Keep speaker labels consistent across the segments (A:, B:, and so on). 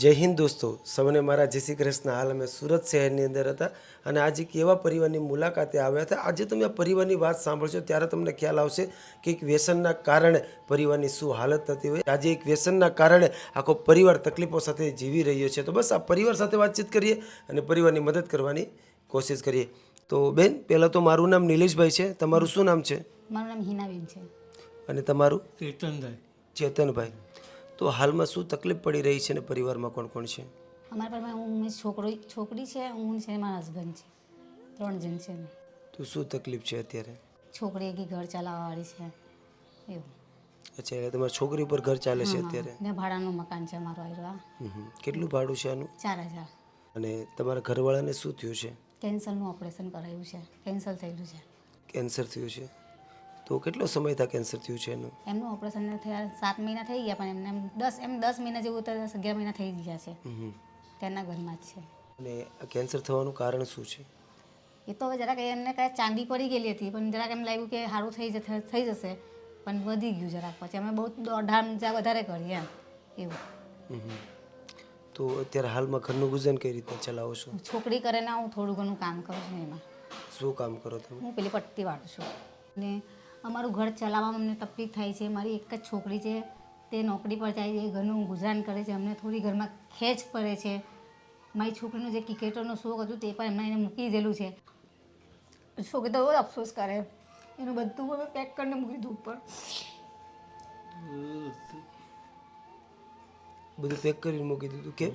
A: જય હિન્દ દોસ્તો. સૌને મારા જય શ્રી કૃષ્ણ. હાલ અમે સુરત શહેરની અંદર હતા અને આજે એક એવા પરિવારની મુલાકાતે આવ્યા હતા. આજે તમે આ પરિવારની વાત સાંભળશો ત્યારે તમને ખ્યાલ આવશે કે એક વ્યસનના કારણે પરિવારની શું હાલત થતી હોય. આજે એક વ્યસનના કારણે આખો પરિવાર તકલીફો સાથે જીવી રહ્યો છે. તો બસ આ પરિવાર સાથે વાતચીત કરીએ અને પરિવારની મદદ કરવાની કોશિશ કરીએ. તો બેન પહેલાં તો મારું નામ નિલેશભાઈ છે. તમારું શું નામ છે?
B: મારું નામ હિનાબેન છે.
A: અને તમારું?
C: ચેતનભાઈ.
A: ચેતનભાઈ. તો હાલમાં શું તકલીફ પડી રહી છે અને પરિવારમાં કોણ કોણ છે?
B: અમારા પરિવારમાં હું છોકરો છોકરી છે હું છે મારા હસબન્ડ છે. ત્રણ જણ છે.
A: તો શું તકલીફ છે અત્યારે?
B: છોકરી એક ઘર ચલાવવાવાળી છે. એવું.
A: અચ્છા એટલે તમારી છોકરી ઉપર ઘર ચાલે છે અત્યારે?
B: ને ભાડાનું મકાન છે અમારું આવ્યું આ.
A: કેટલું ભાડું છે આનું?
B: ચાર હજાર.
A: અને તમારા ઘરવાળાને શું થયું છે?
B: કેન્સરનું ઓપરેશન કરાયું છે. કેન્સર થયેલું છે.
A: કેન્સર થયું છે? તો કેટલો સમય થાય કેન્સર થયું છે એનું?
B: એમનું ઓપરેશન થયા સાત મહિના થઈ ગયા પણ એમને એમ દસ એમ દસ મહિના જેવું તો દસ અગિયાર મહિના થઈ ગયા છે. તેના ઘરમાં જ છે.
A: અને આ કેન્સર થવાનું કારણ શું છે?
B: એ તો હવે જરાક એમને કાંઈ ચાંદી પડી ગયેલી હતી પણ જરાક એમ લાગ્યું કે સારું થઈ જશે થઈ જશે પણ વધી ગયું જરાક પછી. અમે બહુ દોઢામ જ્યાં વધારે કરીએ એમ એવું.
A: તો અત્યારે હાલમાં ઘરનું ગુજન કઈ રીતે ચલાવો છો?
B: છોકરી કરે ને હું થોડું ઘણું કામ કરું છું એમાં.
A: શું કામ કરો તમે?
B: હું પેલી પટ્ટી વાળું છું. અને અમારું ઘર ચલાવવામાં અમને તકલીફ થાય છે. મારી એક જ છોકરી છે. તે નોકરી પર જાય છે. ઘરનું ગુજરાન કરે છે. અમને થોડી ઘરમાં ખેંચ પડે છે. મારી છોકરીનું જે ક્રિકેટરનો શોખ હતું તે પણ એમણે એને મૂકી દીધેલું છે. છોકરી તો બહુ અફસોસ કરે. એનું બધું અમે પેક કરીને મૂકી દીધું ઉપર.
A: બધું પેક કરીને મૂકી દીધું કે?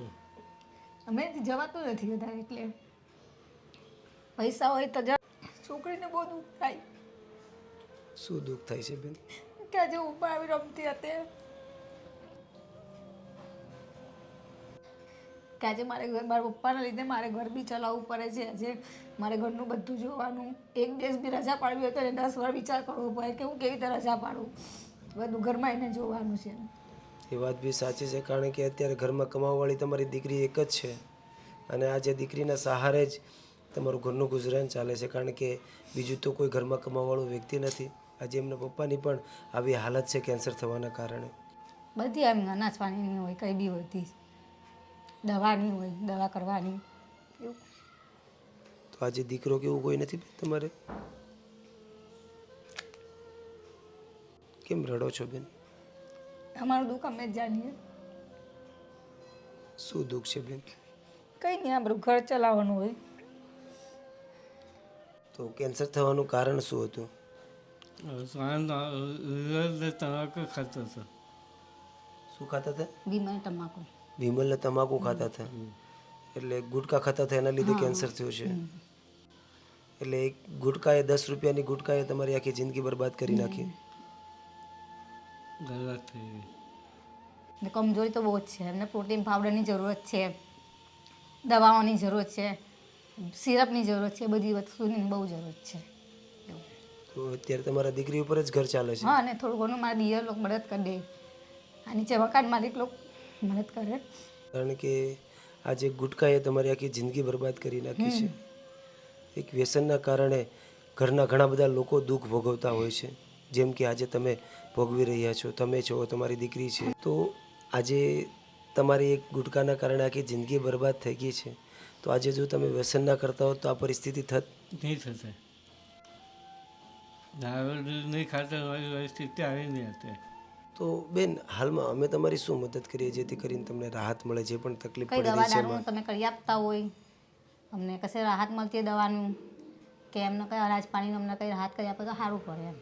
B: અમે જવાતું નથી વધારે એટલે. પૈસા હોય તો જ. છોકરીને બહુ દુઃખ થાય.
A: શું દુઃખ થાય છે બેન?
B: કે આજે ઉપર આવી રમતી હતી. કે આજે મારે ઘર મારા પપ્પાના લીધે મારે ઘર બી ચલાવવું પડે છે. આજે મારે ઘરનું બધું જોવાનું. એક દિવસ બી રજા પાડવી હોય તો એને દસ વાર વિચાર કરવો પડે કે હું કેવી રીતે રજા પાડું. બધું ઘરમાં એને જોવાનું છે.
A: એ વાત બી સાચી છે કારણ કે અત્યારે ઘરમાં કમાવાવાળી તમારી દીકરી એક જ છે. અને આજે દીકરીના સહારે જ તમારું ઘરનું ગુજરાન ચાલે છે કારણ કે બીજું તો કોઈ ઘરમાં કમાવાવાળું વ્યક્તિ નથી. આજે એમના પપ્પાની પણ આવી હાલત છે કેન્સર થવાના કારણે.
B: બધી આમ અનાજ પાણીની હોય કંઈ બી હોતી દવાની હોય દવા કરવાની. એવું.
A: તો આજે દીકરો કેવું કોઈ નથી તમારે? કેમ રડો છો બેન?
B: અમારું દુઃખ અમે જ જાણીએ.
A: શું દુઃખ છે બેન?
B: કંઈ નહીં આપણું ઘર ચલાવવાનું હોય.
A: તો કેન્સર થવાનું કારણ શું હતું?
C: તમાકુ ખાતો હતો.
A: શું ખાતા હતા?
B: બીમાર તમાકુ.
A: વિમલને તમાકુ ખાતા હતા. એટલે ગુટકા ખાતા હતા એના લીધે કેન્સર થયું છે. એટલે એક ગુટકાએ દસ રૂપિયાની ગુટકાએ તમારી આખી જિંદગી બરબાદ કરી નાખી.
C: ગલત થઈ ગઈ.
B: ને કમજોરી તો બહુ જ છે. એમને પ્રોટીન પાવડરની જરૂરત છે દવાઓની જરૂરત છે સિરપની જરૂરત છે બધી વસ્તુની બહુ જરૂરત છે.
A: તો અત્યારે તમારા દીકરી ઉપર જ ઘર ચાલે છે.
B: હા અને થોડું ઘણું મારા દિયર લોકો મદદ કરી દે. આ નીચે મકાન માલિક લોકો મદદ કરે.
A: કારણ કે આજે ગુટકાએ તમારી આખી જિંદગી બરબાદ કરી નાખી છે. એક વ્યસનના કારણે ઘરના ઘણા બધા લોકો દુઃખ ભોગવતા હોય છે. જેમ કે આજે તમે ભોગવી રહ્યા છો તમે છો તમારી દીકરી છે. તો આજે તમારી એક ગુટકાના કારણે આખી જિંદગી બરબાદ થઈ ગઈ છે. તો આજે જો તમે વ્યસન ના કરતા હો તો આ પરિસ્થિતિ થત
C: નહીં થશે. નહીં ખાતા મારી સ્થિતિ આવી નહીં હતી.
A: તો બેન હાલમાં અમે તમારી શું મદદ કરીએ જેથી કરીને તમને રાહત મળે જે પણ તકલીફ
B: કઈ
A: પડી
B: દવા
A: રહી
B: દારૂ તમે કરી આપતા હોય અમને કશે રાહત મળતી હોય દવાનું કે એમને કઈ અનાજ પાણીનું અમને કઈ રાહત કરી આપે તો સારું પડે એમ.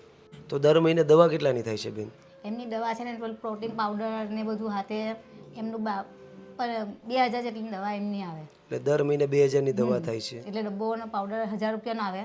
A: તો દર મહિને દવા કેટલાની થાય છે બેન?
B: એમની દવા છે ને પેલું પ્રોટીન પાવડર ને બધું હાથે એમનું બા પર બે હજાર જેટલી દવા એમની આવે.
A: એટલે દર મહિને બે હજારની દવા થાય છે.
B: એટલે ડબ્બોનો પાવડર હજાર રૂપિયાનો આવે.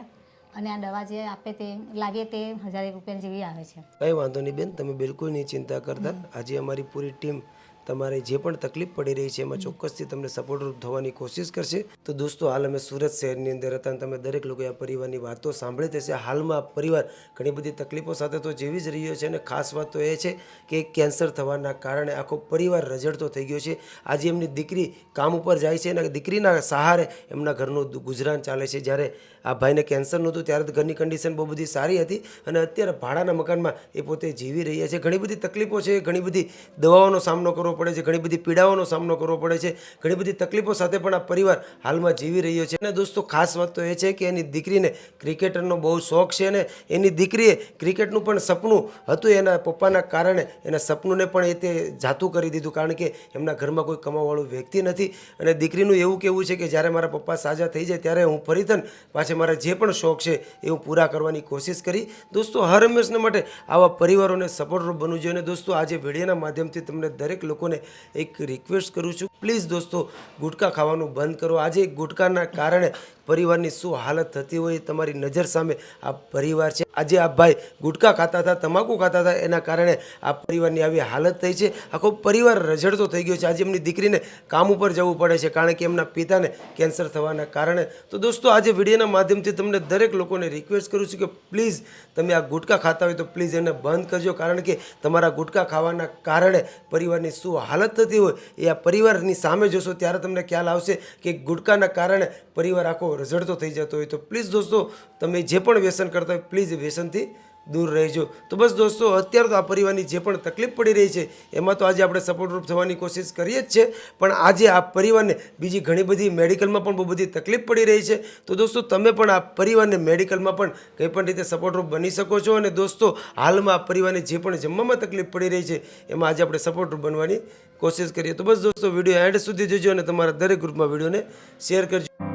B: અને આ દવા જે આપે તે લાવીએ તે હજાર રૂપિયા જેવી આવે છે.
A: કંઈ વાંધો નહીં બેન, તમે બિલકુલ નહીં ચિંતા કરતા. આજે અમારી પૂરી ટીમ તમારે જે પણ તકલીફ પડી રહી છે એમાં ચોક્કસથી તમને સપોર્ટરૂપ થવાની કોશિશ કરશે. તો દોસ્તો, હાલ અમે સુરત શહેરની અંદર હતા અને તમે દરેક લોકો આ પરિવારની વાતો સાંભળી થશે હાલમાં પરિવાર ઘણી બધી તકલીફો સાથે તો જેવી જ રહ્યો છે અને ખાસ વાત તો એ છે કે કેન્સર થવાના કારણે આખો પરિવાર રજડતો થઈ ગયો છે. આજે એમની દીકરી કામ ઉપર જાય છે અને દીકરીના સહારે એમના ઘરનું ગુજરાન ચાલે છે. જ્યારે આ ભાઈને કેન્સર નહોતું ત્યારે તો ઘરની કન્ડિશન બહુ બધી સારી હતી અને અત્યારે ભાડાના મકાનમાં એ પોતે જીવી રહ્યા છે. ઘણી બધી તકલીફો છે, ઘણી બધી દવાઓનો સામનો કરવો પડે છે. ઘણી બધી પીડાઓનો સામનો કરવો પડે છે. ઘણી બધી તકલીફો સાથે પણ આ પરિવાર હાલમાં જીવી રહ્યો છે. અને દોસ્તો, ખાસ વાત તો એ છે કે એની દીકરીને ક્રિકેટરનો બહુ શોખ છે અને એની દીકરીએ ક્રિકેટનું પણ સપનું હતું. એના પપ્પાના કારણે એના સપનુંને પણ એ તે જાતું કરી દીધું. કારણ કે એમના ઘરમાં કોઈ કમાવાવાળું વ્યક્તિ નથી. અને દીકરીનું એવું કહેવું છે કે જ્યારે મારા પપ્પા સાજા થઈ જાય ત્યારે હું ફરીથન પાછે મારા જે પણ શોખ છે એ હું પૂરા કરવાની કોશિશ કરી. દોસ્તો, હર હંમેશને માટે આવા પરિવારોને સપોર્ટરૂપ બનવું જોઈએ. અને દોસ્તો, આજે વિડીયોના માધ્યમથી તમને દરેક લોકોને એક રિક્વેસ્ટ કરું છું. પ્લીઝ દોસ્તો, ગુટકા ખાવાનું બંધ કરો. આજે ગુટકાના કારણે પરિવારની શું હાલત થતી હોય તમારી નજર સામે આ પરિવાર છે. આજે આ ભાઈ ગુટકા ખાતા હતા, તમાકુ ખાતા હતા, એના કારણે આ પરિવારની આવી હાલત થઈ છે. આખો પરિવાર રઝળતો થઈ ગયો છે. આજે એમની દીકરીને કામ ઉપર જવું પડે છે, કારણ કે એમના પિતાને કેન્સર થવાના કારણે. તો દોસ્તો, આજે વિડીયોના માધ્યમથી તમને દરેક લોકોને રિક્વેસ્ટ કરું છું કે પ્લીઝ તમે આ ગુટકા ખાતા હોય તો પ્લીઝ એને બંધ કરજો, કારણ કે તમારા ગુટકા ખાવાના કારણે પરિવારની શું હાલત થતી હોય એ આ પરિવારની સામે જોશો, ત્યારે તમને ખ્યાલ આવશે કે ગુટકાના કારણે પરિવાર આખો રઝળતો થઈ જતો હોય. તો પ્લીઝ દોસ્તો, તમે જે પણ વ્યસન કરતા હોય પ્લીઝ વ્યસનથી દૂર રહેજો. તો બસ દોસ્તો, અત્યારે તો આ પરિવારની જે પણ તકલીફ પડી રહી છે, એમાં તો આજે આપણે સપોર્ટરૂપ થવાની કોશિશ કરીએ જ છે પણ આજે આ પરિવારને બીજી ઘણી બધી મેડિકલમાં પણ બહુ બધી તકલીફ પડી રહી છે. તો દોસ્તો, તમે પણ આ પરિવારને મેડિકલમાં પણ કંઈ પણ રીતે સપોર્ટરૂપ બની શકો છો. અને દોસ્તો, હાલમાં આ પરિવારને જે પણ જમવામાં તકલીફ પડી રહી છે, એમાં આજે આપણે સપોર્ટરૂપ બનવાની કોશિશ કરીએ. તો બસ દોસ્તો, વીડિયો એન્ડ સુધી જોજો અને તમારા દરેક ગ્રુપમાં વિડીયોને શેર કરજો.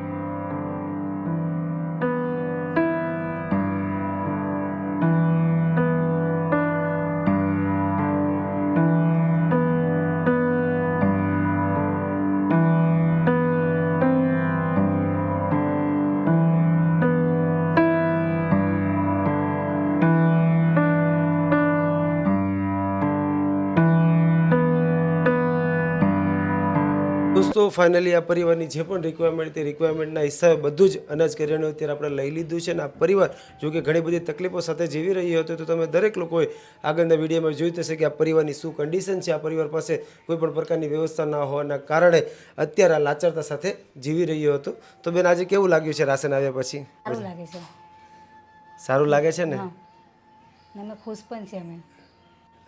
A: દોસ્તો ફાઇનલી આ પરિવારની જે પણ રિક્વાયરમેન્ટ તે રિક્વાયરમેન્ટના હિસાબે બધું જ અનાજ કરિયાણું અત્યારે આપણે લઈ લીધું છે અને આ પરિવાર જો કે ઘણી બધી તકલીફો સાથે જીવી રહ્યો હતો તો તમે દરેક લોકોએ આગળના વિડીયોમાં જોયું થશે કે આ પરિવારની શું કન્ડિશન છે આ પરિવાર પાસે કોઈ પણ પ્રકારની વ્યવસ્થા ના હોવાના કારણે અત્યારે આ લાચારતા સાથે જીવી રહ્યો હતો. તો બેન આજે કેવું લાગ્યું છે રાશન આવ્યા પછી?
B: સારું લાગે છે.
A: ને?
B: ખુશ પણ છે અમે.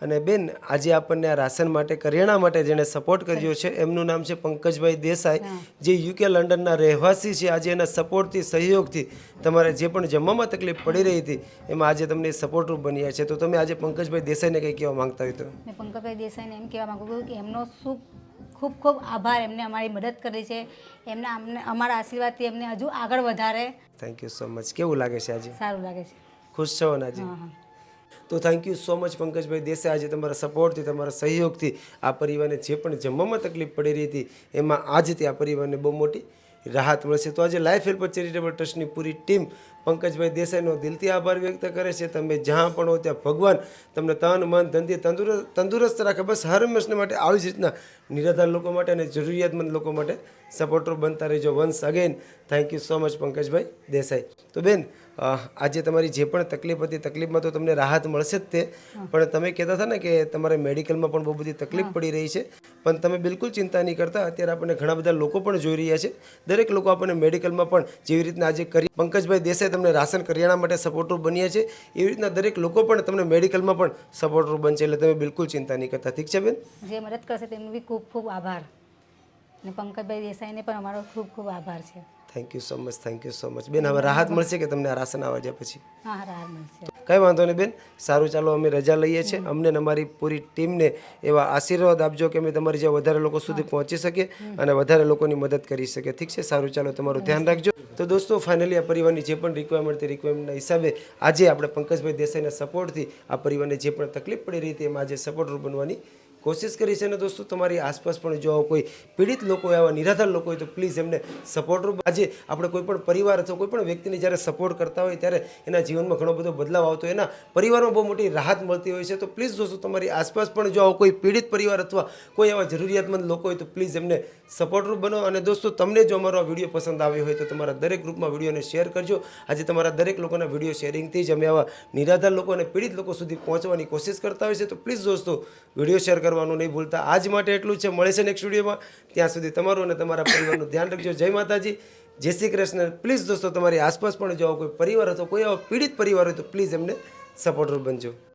A: અને બેન આજે આપણને આ રાશન માટે કરિયાણા માટે જેણે સપોર્ટ કર્યો છે એમનું નામ છે પંકજભાઈ દેસાઈ જે યુકે લંડનના રહેવાસી છે. આજે એના સપોર્ટથી સહયોગથી તમારે જે પણ જમવામાં તકલીફ પડી રહી હતી એમાં આજે તમને સપોર્ટરૂપ બન્યા છે. તો તમે આજે પંકજભાઈ દેસાઈને કંઈ કહેવા માંગતા હોય તો?
B: પંકજભાઈ દેસાઈને એમ કહેવા માગું છું કે એમનો શું ખૂબ ખૂબ આભાર. એમને અમારી મદદ કરી છે. એમના અમને અમારા આશીર્વાદથી એમને હજુ આગળ વધારે.
A: થેન્ક યુ સો મચ કેવું લાગે છે આજે?
B: સારું લાગે છે.
A: ખુશ છો ને આજે? તો thank you so much Pankajbhai Desai. આજે તમારા સપોર્ટથી તમારા સહયોગથી આ પરિવારને જે પણ જમવામાં તકલીફ પડી રહી હતી, એમાં આજથી આ પરિવારને બહુ મોટી રાહત મળશે. તો આજે લાઈફ હેલ્પર ચેરિટેબલ ટ્રસ્ટની પૂરી ટીમ પંકજભાઈ દેસાઈનો દિલથી આભાર વ્યક્ત કરે છે. તમે જ્યાં પણ હો ત્યાં ભગવાન તમને તન મન ધનથી તંદુરસ્ત તંદુરસ્ત રાખે. બસ હર હંમેશને માટે આવી જ રીતના નિરાધાર લોકો માટે અને જરૂરિયાતમંદ લોકો માટે સપોર્ટર બનતા રહેજો once again thank you so much Pankajbhai Desai. તો બેન આજે તમારી જે પણ તકલીફ હતી તકલીફમાં તો તમને રાહત મળશે જ તે. પણ તમે કહેતા હતા ને કે તમારે મેડિકલમાં પણ બહુ બધી તકલીફ પડી રહી છે. પણ તમે બિલકુલ ચિંતા નહીં કરતા. અત્યારે આપણને ઘણા બધા લોકો પણ જોઈ રહ્યા છે. દરેક લોકો આપણને મેડિકલમાં પણ જેવી રીતના આજે કરી પંકજભાઈ દેસાઈ તમને રાશન કરિયાણા માટે સપોર્ટર બન્યા છે એવી રીતના દરેક લોકો પણ તમને મેડિકલમાં પણ સપોર્ટર બનશે એટલે તમે બિલકુલ ચિંતા નહીં કરતા. ઠીક છે બેન?
B: જે મદદ કરશે તેમનો બી ખૂબ ખૂબ આભાર. અને પંકજભાઈ દેસાઈને પણ અમારો ખૂબ ખૂબ આભાર છે.
A: Thank you so much thank you so much બેન હવે રાહત મળશે કે તમને આ રાશન આવવા જાય પછી?
B: હા હા રાહત મળશે.
A: કંઈ વાંધો નહીં બેન સારું ચાલો અમે રજા લઈએ છીએ. અમને અમારી પૂરી ટીમને એવા આશીર્વાદ આપજો કે અમે તમારી જે વધારે લોકો સુધી પહોંચી શકીએ અને વધારે લોકોની મદદ કરી શકીએ. ઠીક છે? સારું ચાલો તમારું ધ્યાન રાખજો. તો દોસ્તો ફાઇનલી આ પરિવારની જે પણ રિક્વાયરમેન્ટ તે રિક્વાયરમેન્ટના હિસાબે આજે આપણે પંકજભાઈ દેસાઈના સપોર્ટથી આ પરિવારને જે પણ તકલીફ પડી રહી હતી એમાં આજે રૂપ બનવાની કોશિશ કરી છે અને દોસ્તો, તમારી આસપાસ પણ જો કોઈ પીડિત લોકો એવા નિરાધાર લોકો હોય, તો પ્લીઝ એમને સપોર્ટ આજે આપણે કોઈ પણ પરિવાર અથવા કોઈ પણ વ્યક્તિને જ્યારે સપોર્ટ કરતા હોય, ત્યારે એના જીવનમાં ઘણો બધો બદલાવ આવતો એના પરિવારમાં બહુ મોટી રાહત મળતી હોય છે. તો પ્લીઝ દોસ્તો, તમારી આસપાસ પણ જો કોઈ પીડિત પરિવાર અથવા કોઈ એવા જરૂરિયાતમંદ લોકો હોય, તો પ્લીઝ એમને સપોર્ટરૂપ બનો. અને દોસ્તો, તમને જો અમારો આ વીડિયો પસંદ આવ્યો હોય, તો તમારા દરેક ગ્રુપમાં વિડીયોને શેર કરજો. આજે તમારા દરેક લોકોના વીડિયો શેરિંગથી જ અમે આવા નિરાધાર લોકો અને પીડિત લોકો સુધી પહોંચવાની કોશિશ કરતા હોય છે. તો પ્લીઝ દોસ્તો, વીડિયો શેર કરવાનું નહીં ભૂલતા. આજ માટે એટલું છે. મળે છે નેક્સ્ટ વિડીયોમાં ત્યાં સુધી તમારું અને તમારા પરિવારનું ધ્યાન રાખજો. જય માતાજી. જય શ્રી કૃષ્ણ. પ્લીઝ દોસ્તો, તમારી આસપાસ પણ જો કોઈ પરિવાર હતો કોઈ પીડિત પરિવાર હોય, તો પ્લીઝ એમને સપોર્ટરૂપ બનજો.